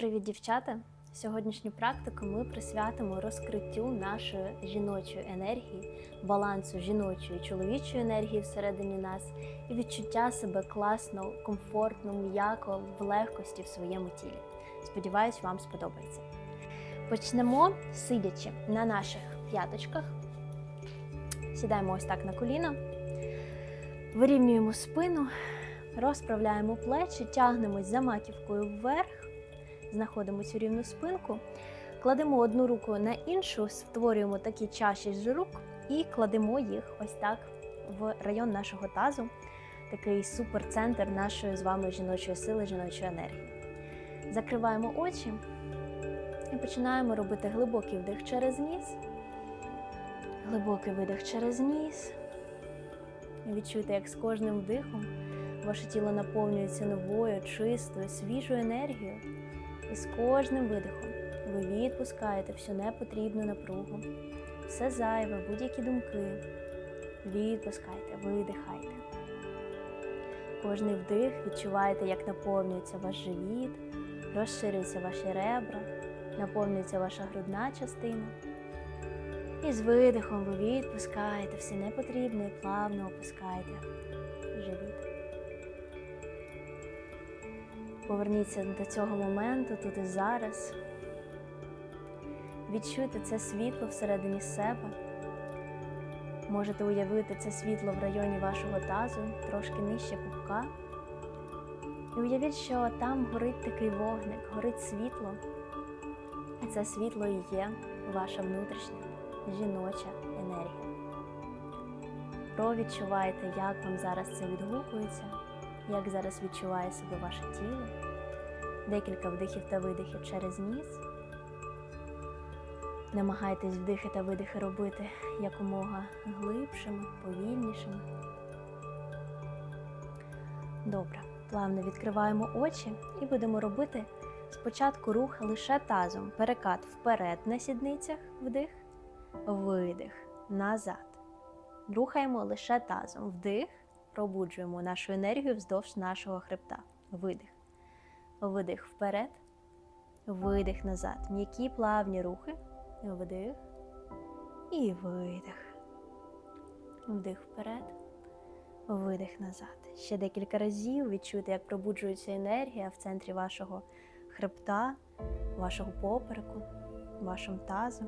Привіт, дівчата! Сьогоднішню практику ми присвятимо розкриттю нашої жіночої енергії, балансу жіночої і чоловічої енергії всередині нас і відчуття себе класно, комфортно, м'яко, в легкості в своєму тілі. Сподіваюсь, вам сподобається. Почнемо сидячи на наших п'яточках. Сідаємо ось так на коліна, вирівнюємо спину, розправляємо плечі, тягнемось за маківкою вверх знаходимося у рівну спинку, кладемо одну руку на іншу, створюємо такі чаші з рук і кладемо їх ось так в район нашого тазу, такий суперцентр нашої з вами жіночої сили, жіночої енергії. Закриваємо очі і починаємо робити глибокий вдих через ніс, глибокий видих через ніс. І відчуйте, як з кожним вдихом ваше тіло наповнюється новою, чистою, свіжою енергією. І з кожним видихом ви відпускаєте всю непотрібну напругу, все зайве, будь-які думки. Відпускайте, видихайте. Кожний вдих відчуваєте, як наповнюється ваш живіт, розширюються ваші ребра, наповнюється ваша грудна частина. І з видихом ви відпускаєте все непотрібне і плавно опускаєте Поверніться до цього моменту тут і зараз. Відчуйте це світло всередині себе. Можете уявити це світло в районі вашого тазу, трошки нижче пупка. І уявіть, що там горить такий вогник, горить світло. І це світло і є ваша внутрішня жіноча енергія. Провідчувайте, як вам зараз це відгукується як зараз відчуває себе ваше тіло. Декілька вдихів та видихів через ніс. Намагайтесь вдихи та видихи робити якомога глибшими, повільнішими. Добре, плавно відкриваємо очі і будемо робити спочатку рух лише тазом. Перекат вперед на сідницях, вдих, видих, назад. Рухаємо лише тазом. Вдих. Пробуджуємо нашу енергію вздовж нашого хребта. Видих. Видих вперед. Видих назад. М'які плавні рухи. Вдих. І видих. Вдих вперед. Видих назад. Ще декілька разів відчуйте, як пробуджується енергія в центрі вашого хребта, вашого попереку, вашому тазу.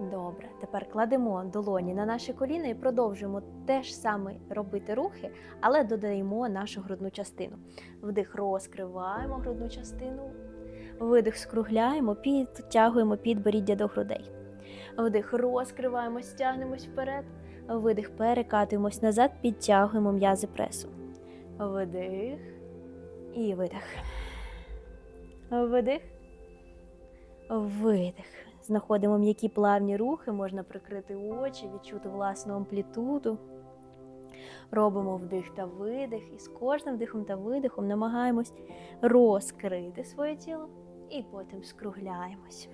Добре, тепер кладемо долоні на наші коліна і продовжуємо теж саме робити рухи, але додаємо нашу грудну частину. Вдих, розкриваємо грудну частину, видих, скругляємо, підтягуємо підборіддя до грудей. Вдих, розкриваємо, стягнемось вперед. Видих, перекатуємось назад, підтягуємо м'язи пресу. Вдих і видих. Вдих. Видих. Знаходимо м'які плавні рухи, можна прикрити очі, відчути власну амплітуду. Робимо вдих та видих, і з кожним вдихом та видихом намагаємось розкрити своє тіло і потім скругляємось.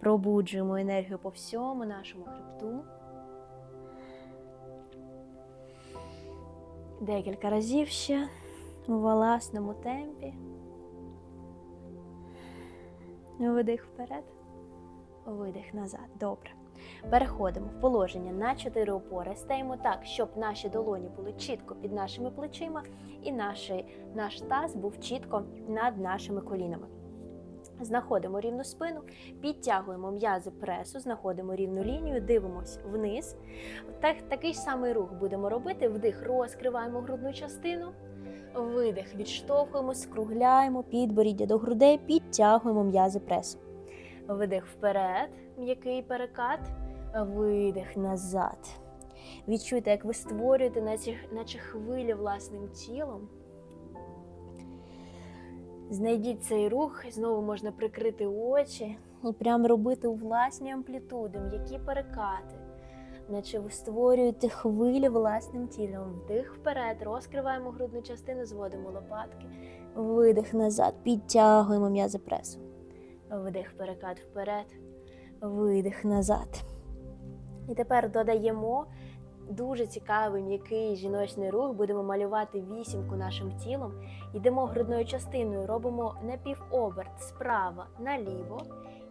Пробуджуємо енергію по всьому нашому хребту. Декілька разів ще у власному темпі. Видих вперед видих назад. Добре. Переходимо в положення на 4 опори. Стаємо так, щоб наші долоні були чітко під нашими плечима, і наші, наш таз був чітко над нашими колінами. Знаходимо рівну спину, підтягуємо м'язи пресу, знаходимо рівну лінію, дивимося вниз. Так, Такий самий рух будемо робити. Вдих, розкриваємо грудну частину. Видих, відштовхуємо, скругляємо підборіддя до грудей, підтягуємо м'язи пресу. Видих вперед, м'який перекат, видих назад. Відчуйте, як ви створюєте, наче, наче хвилі власним тілом. Знайдіть цей рух, знову можна прикрити очі і прямо робити у власні амплітуди, м'які перекати, наче ви створюєте хвилі власним тілом. Вдих вперед, розкриваємо грудну частину, зводимо лопатки, видих назад, підтягуємо м'язи пресу. Вдих, перекат вперед, видих назад. І тепер додаємо дуже цікавий м'який жіночний рух. Будемо малювати вісімку нашим тілом. Йдемо грудною частиною, робимо напівоберт справа наліво.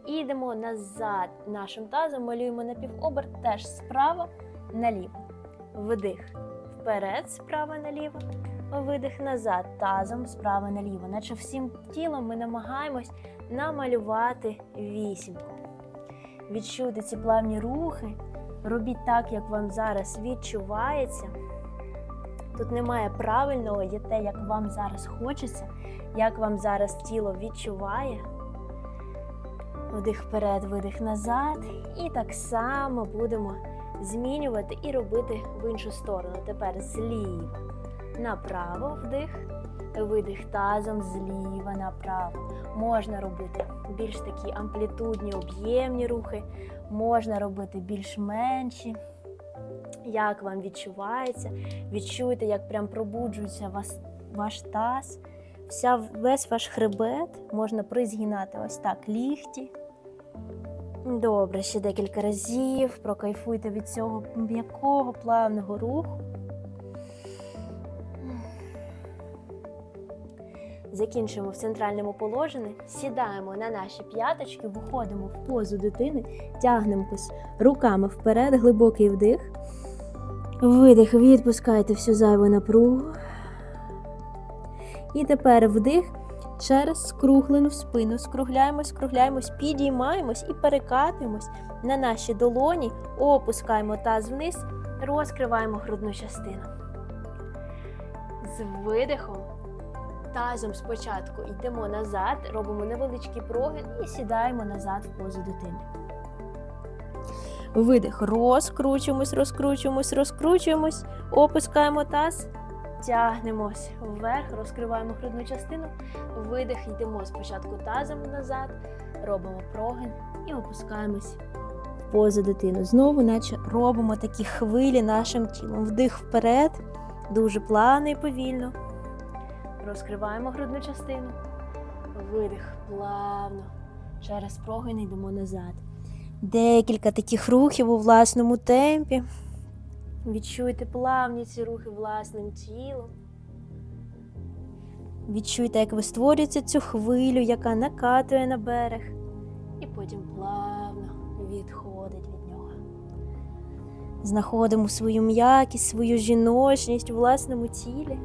І йдемо назад нашим тазом, малюємо напівоберт теж справа наліво. Вдих вперед, справа наліво. Видих назад, тазом справа наліво. Наче всім тілом ми намагаємось намалювати вісімку. Відчуйте ці плавні рухи. Робіть так, як вам зараз відчувається. Тут немає правильного, є те, як вам зараз хочеться, як вам зараз тіло відчуває. Вдих вперед, видих назад. І так само будемо змінювати і робити в іншу сторону. Тепер зліва направо вдих, видих тазом зліва направо. Можна робити більш такі амплітудні, об'ємні рухи, можна робити більш менші. Як вам відчувається? Відчуйте, як прям пробуджується вас, ваш таз, вся, весь ваш хребет. Можна призгинати ось так ліхті. Добре, ще декілька разів. Прокайфуйте від цього м'якого плавного руху. Закінчуємо в центральному положенні, сідаємо на наші п'яточки, виходимо в позу дитини, тягнемось руками вперед, глибокий вдих. Видих, відпускайте всю зайву напругу. І тепер вдих через скруглену спину. Скругляємось, скругляємось, підіймаємось і перекатуємось на наші долоні, опускаємо таз вниз, розкриваємо грудну частину. З видихом тазом спочатку йдемо назад, робимо невеличкий прогин і сідаємо назад в позу дитини. Видих, розкручуємось, розкручуємось, розкручуємось, опускаємо таз, тягнемось вверх, розкриваємо грудну частину. Видих, йдемо спочатку тазом назад, робимо прогин і опускаємось в позу дитину. Знову, наче робимо такі хвилі нашим тілом. Вдих вперед, дуже плавно і повільно. Розкриваємо грудну частину. Видих плавно. Через прогин йдемо назад. Декілька таких рухів у власному темпі. Відчуйте плавні ці рухи власним тілом. Відчуйте, як ви створюєте цю хвилю, яка накатує на берег, і потім плавно відходить від нього. Знаходимо свою м'якість, свою жіночність у власному тілі.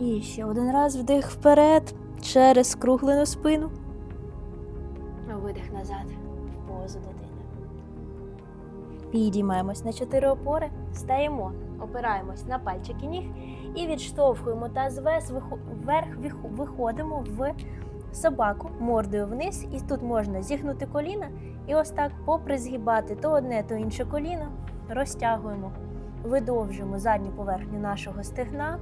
І ще один раз вдих вперед через скруглену спину. Видих назад в позу дитини. Підіймаємось на чотири опори, стаємо, опираємось на пальчики ніг і відштовхуємо таз вверх, виходимо в собаку мордою вниз. І тут можна зігнути коліна і ось так попризгибати то одне, то інше коліно. Розтягуємо, видовжуємо задню поверхню нашого стегна.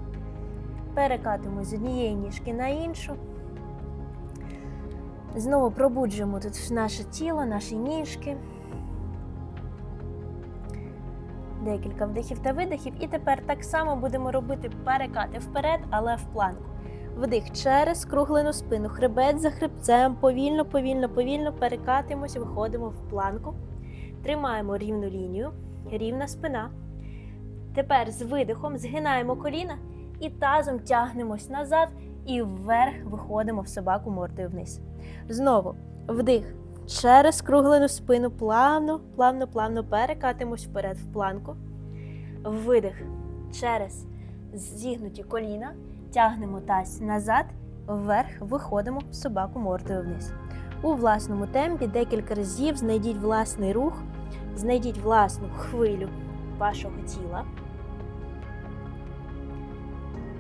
Перекатуємо з однієї ніжки на іншу. Знову пробуджуємо тут наше тіло, наші ніжки. Декілька вдихів та видихів. І тепер так само будемо робити перекати вперед, але в планку. Вдих через круглену спину, хребет за хребцем, повільно, повільно, повільно перекатимося, виходимо в планку. Тримаємо рівну лінію, рівна спина. Тепер з видихом згинаємо коліна і тазом тягнемось назад і вверх виходимо в собаку мордою вниз. Знову вдих. Через круглену спину плавно, плавно, плавно перекатимось вперед в планку. Видих. Через зігнуті коліна. Тягнемо таз назад, вверх, виходимо в собаку мордою вниз. У власному темпі декілька разів знайдіть власний рух, знайдіть власну хвилю вашого тіла.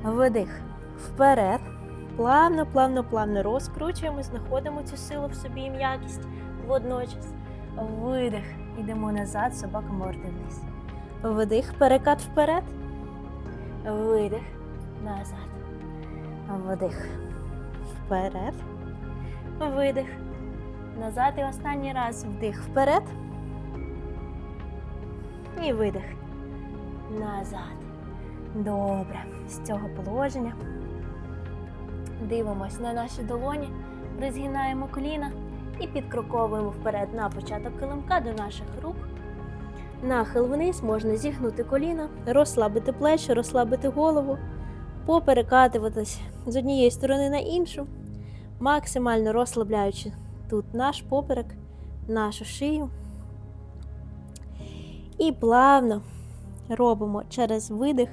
Видих вперед. Плавно, плавно, плавно розкручуємо, знаходимо цю силу в собі і м'якість водночас. Видих. Йдемо назад, собака морди вниз. Вдих, перекат вперед. Видих. Назад. Вдих. Вперед. Видих. Назад і останній раз вдих вперед. І видих. Назад. Добре. З цього положення. Дивимось на наші долоні, розгинаємо коліна і підкроковуємо вперед на початок килимка до наших рук. Нахил вниз можна зігнути коліна, розслабити плечі, розслабити голову, поперекатуватись з однієї сторони на іншу, максимально розслабляючи тут наш поперек, нашу шию. І плавно робимо через видих,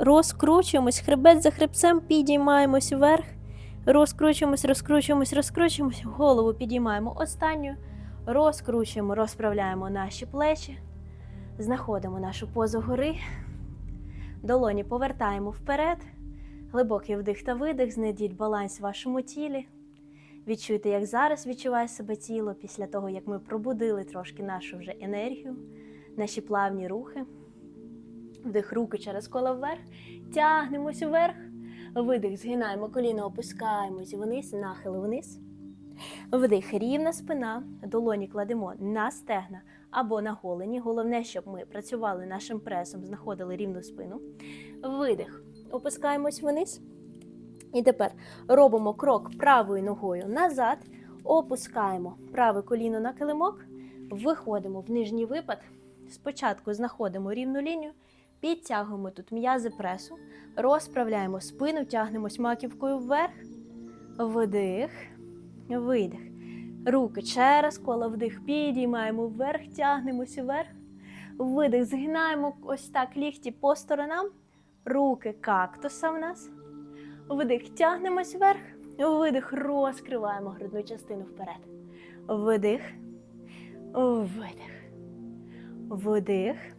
розкручуємось, хребет за хребцем, підіймаємось вверх, розкручуємось, розкручуємось, розкручуємось, голову підіймаємо останню, розкручуємо, розправляємо наші плечі, знаходимо нашу позу гори, долоні повертаємо вперед, глибокий вдих та видих, знайдіть баланс в вашому тілі. Відчуйте, як зараз відчуває себе тіло після того, як ми пробудили трошки нашу вже енергію, наші плавні рухи. Вдих руки через коло вверх, тягнемось вверх. Видих, згинаємо коліно, опускаємось вниз, нахил вниз. Вдих, рівна спина, долоні кладемо на стегна або на голені. Головне, щоб ми працювали нашим пресом, знаходили рівну спину. Видих, опускаємось вниз. І тепер робимо крок правою ногою назад, опускаємо праве коліно на килимок, виходимо в нижній випад. Спочатку знаходимо рівну лінію, підтягуємо тут м'язи пресу, розправляємо спину, тягнемось маківкою вверх, вдих, видих. Руки через коло вдих, підіймаємо вверх, тягнемось вверх, видих, згинаємо ось так лікті по сторонам, руки кактуса в нас. Вдих, тягнемось вверх, видих, розкриваємо грудну частину вперед. Вдих, видих, вдих,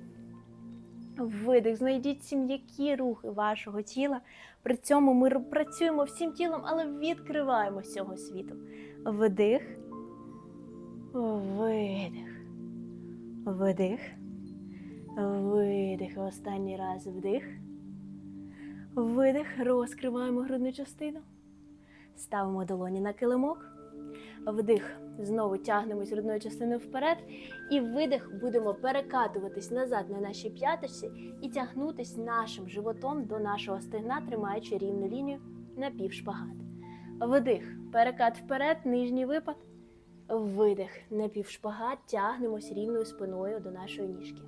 видих. Знайдіть ці м'які рухи вашого тіла. При цьому ми працюємо всім тілом, але відкриваємо цього світу. Вдих, видих, вдих, видих. Останній раз вдих. Видих, розкриваємо грудну частину. Ставимо долоні на килимок. Вдих. Знову тягнемось грудною частиною вперед. І видих будемо перекатуватись назад на нашій п'яточці і тягнутись нашим животом до нашого стегна, тримаючи рівну лінію на півшпагат. Вдих. Перекат вперед, нижній випад. Видих. На півшпагат тягнемось рівною спиною до нашої ніжки.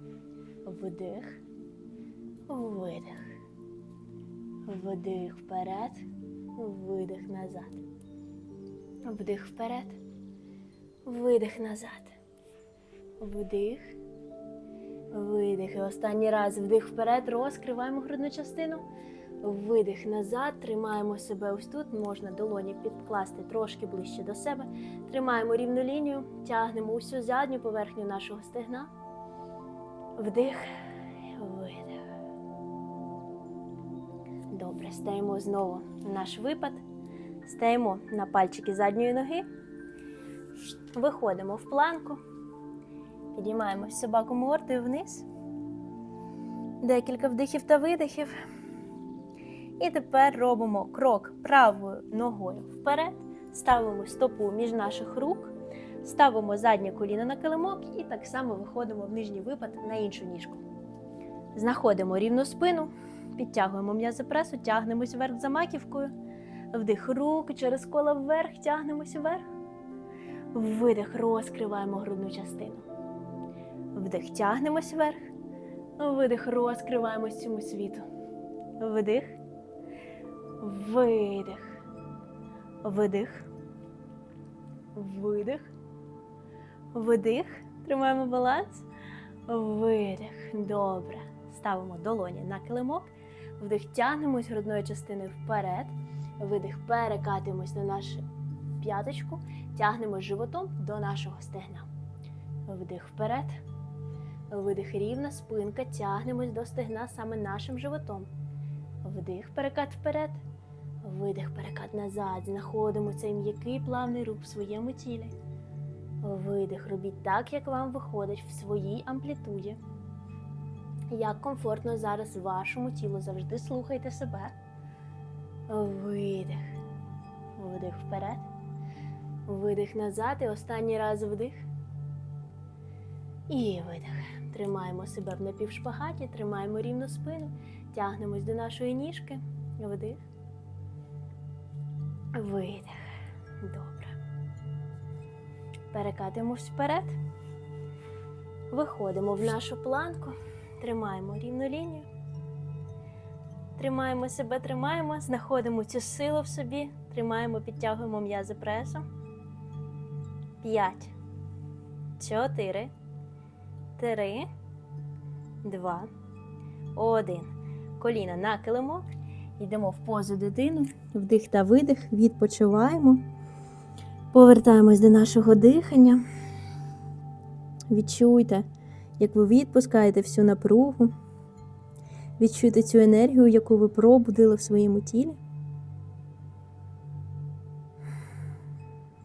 Вдих. Видих. Вдих вперед, видих назад. Вдих вперед, видих назад. Вдих, видих. І останній раз вдих вперед, розкриваємо грудну частину. Видих назад, тримаємо себе ось тут. Можна долоні підкласти трошки ближче до себе. Тримаємо рівну лінію, тягнемо усю задню поверхню нашого стегна. Вдих, видих. Добре, стаємо знову наш випад. Стаємо на пальчики задньої ноги. Виходимо в планку. Підіймаємо собаку мордою вниз. Декілька вдихів та видихів. І тепер робимо крок правою ногою вперед. Ставимо стопу між наших рук. Ставимо заднє коліно на килимок і так само виходимо в нижній випад на іншу ніжку. Знаходимо рівну спину. Підтягуємо м'язи пресу, тягнемось вверх за маківкою. Вдих руки через коло вверх, тягнемось вверх. Видих, розкриваємо грудну частину. Вдих, тягнемось вверх. Видих, розкриваємось цьому світу. Вдих. Видих. Видих. Видих. Вдих. Тримаємо баланс. Видих. Добре. Ставимо долоні на килимок. Вдих, тягнемось грудною частиною вперед. Видих, перекатимось на нашу п'яточку, тягнемо животом до нашого стегна. Вдих вперед. Видих рівна спинка, тягнемось до стегна саме нашим животом. Вдих, перекат вперед. Видих, перекат назад. Знаходимо цей м'який плавний рух в своєму тілі. Видих, робіть так, як вам виходить в своїй амплітуді. Як комфортно зараз вашому тілу завжди слухайте себе. Видих. Вдих вперед. Видих назад. І останній раз вдих. І видих. Тримаємо себе в напівшпагаті, тримаємо рівну спину, тягнемось до нашої ніжки. Вдих. Видих. Добре. Перекатимось вперед. Виходимо в нашу планку, тримаємо рівну лінію. Тримаємо себе, тримаємо, знаходимо цю силу в собі, тримаємо, підтягуємо м'язи пресу. П'ять, чотири, три, два, один. Коліна на килимок. Йдемо в позу дитину, вдих та видих, відпочиваємо. Повертаємось до нашого дихання. Відчуйте, як ви відпускаєте всю напругу. Відчуйте цю енергію, яку ви пробудили в своєму тілі.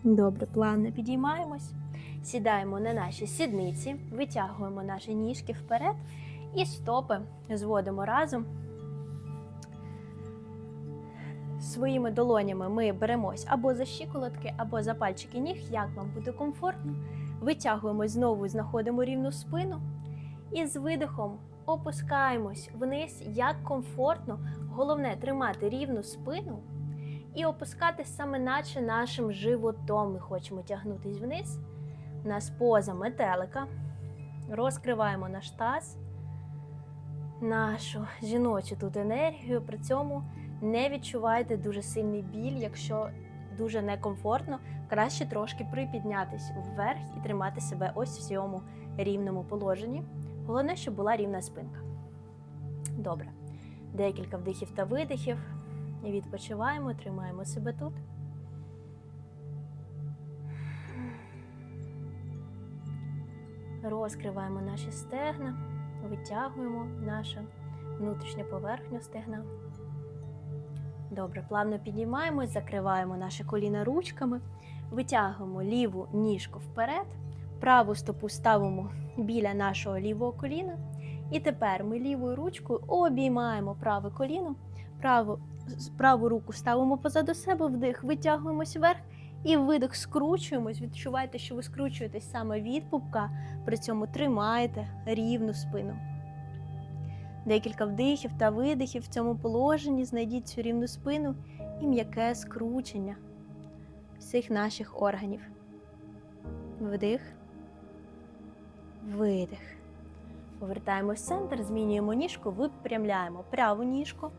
Добре, плавно підіймаємось, сідаємо на наші сідниці, витягуємо наші ніжки вперед і стопи зводимо разом. Своїми долонями ми беремось або за щиколотки, або за пальчики ніг, як вам буде комфортно. Витягуємось знову, знаходимо рівну спину. І з видихом опускаємось вниз, як комфортно. Головне тримати рівну спину і опускатись саме наче нашим животом. Ми хочемо тягнутись вниз. У нас поза метелика. Розкриваємо наш таз, нашу жіночу тут енергію. При цьому не відчувайте дуже сильний біль, якщо дуже некомфортно, краще трошки припіднятись вверх і тримати себе ось в цьому рівному положенні. Головне, щоб була рівна спинка. Добре. Декілька вдихів та видихів. Відпочиваємо, тримаємо себе тут. Розкриваємо наші стегна, витягуємо нашу внутрішню поверхню стегна. Добре, плавно піднімаємось, закриваємо наше коліна ручками, витягуємо ліву ніжку вперед, праву стопу ставимо біля нашого лівого коліна. І тепер ми лівою ручкою обіймаємо праве коліно, праву, праву руку ставимо позаду себе, вдих, витягуємось вверх і видих, скручуємось. Відчувайте, що ви скручуєтесь саме від пупка, при цьому тримаєте рівну спину. Декілька вдихів та видихів в цьому положенні знайдіть цю рівну спину і м'яке скручення всіх наших органів. Вдих, видих. Повертаємось в центр, змінюємо ніжку, випрямляємо праву ніжку,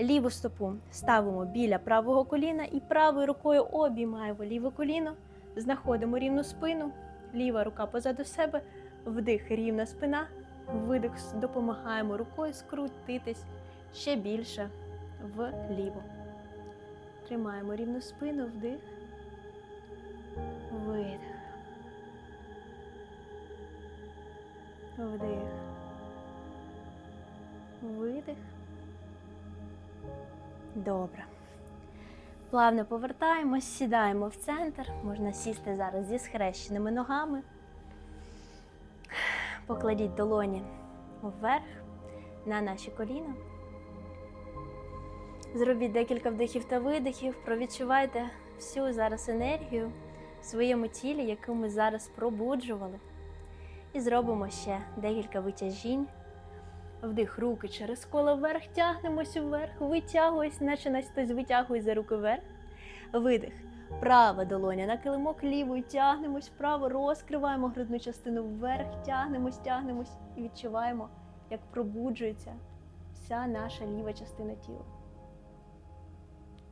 ліву стопу ставимо біля правого коліна і правою рукою обіймаємо ліве коліно, знаходимо рівну спину, ліва рука позаду себе, вдих, рівна спина. Видих, допомагаємо рукою скрутитись ще більше вліво. Тримаємо рівну спину, вдих, видих. Вдих. Видих. Добре. Плавно повертаємось, сідаємо в центр. Можна сісти зараз зі схрещеними ногами. Покладіть долоні вверх на наші коліна. Зробіть декілька вдихів та видихів. Провідчувайте всю зараз енергію в своєму тілі, яку ми зараз пробуджували. І зробимо ще декілька витяжінь. Вдих руки через коло вверх, тягнемось вверх, витягуємось, наче нас хтось витягує за руки вверх. Видих. Права долоня на килимок лівою тягнемось вправо, розкриваємо грудну частину вверх, тягнемось, тягнемось і відчуваємо, як пробуджується вся наша ліва частина тіла.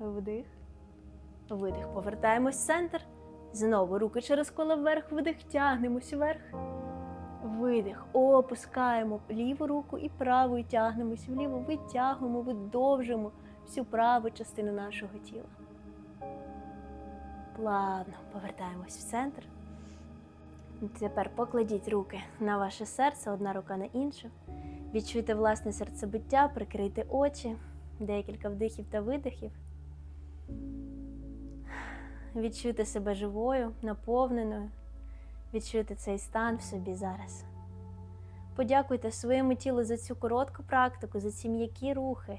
Вдих. Видих. Повертаємось в центр. Знову руки через коло вверх, вдих, тягнемось вверх. Видих. Опускаємо ліву руку і правою тягнемось вліво, витягуємо, видовжуємо всю праву частину нашого тіла. Плавно повертаємось в центр. Тепер покладіть руки на ваше серце, одна рука на іншу. Відчуйте власне серцебиття, прикрийте очі, декілька вдихів та видихів. Відчуйте себе живою, наповненою. Відчуйте цей стан в собі зараз. Подякуйте своєму тілу за цю коротку практику, за ці м'які рухи,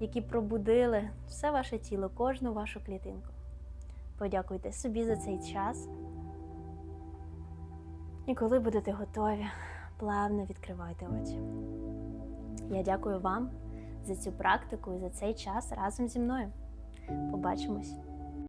які пробудили все ваше тіло, кожну вашу клітинку. Подякуйте собі за цей час. І коли будете готові, плавно відкривайте очі. Я дякую вам за цю практику і за цей час разом зі мною. Побачимось!